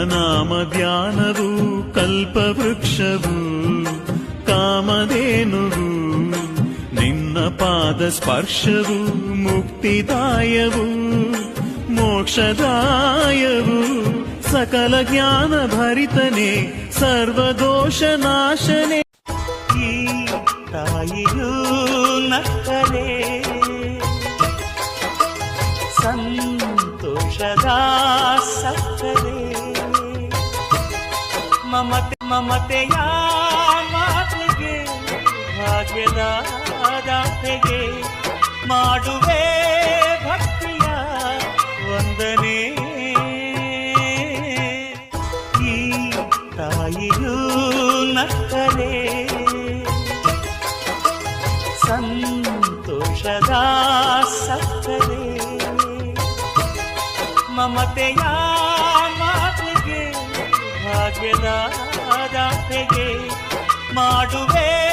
ನಾಮ ಧ್ಯಾನವು ಕಲ್ಪವೃಕ್ಷವು ಕಾಮಧೇನುವು ನಿನ್ನ ಪಾದ ಸ್ಪರ್ಶವು ಮುಕ್ತಿದಾಯವು ಮೋಕ್ಷದಾಯವು ಸಕಲ ಜ್ಞಾನ ಭರಿತನೆ ಸರ್ವದೋಷ ನಾಶನೆ ಈ ತಾಯಿಯೂ ನಕ್ಕರೆ ಸಂತೋಷದ ಮಮತೆ ಮಮತೆಯ ಮಾತಿಗೆ ಭಾಗ್ಯದ ದಾಸೆಗೆ ಮಾಡುವೆ ಭಕ್ತಿಯ ವಂದನೆ. ಈ ತಾಯಿಯೂ ನಕ್ಕರೆ. ಸಂತೋಷದ ಸಕ್ಕರೆ. ಮಮತೆಯ ಮಾಡುವೆ?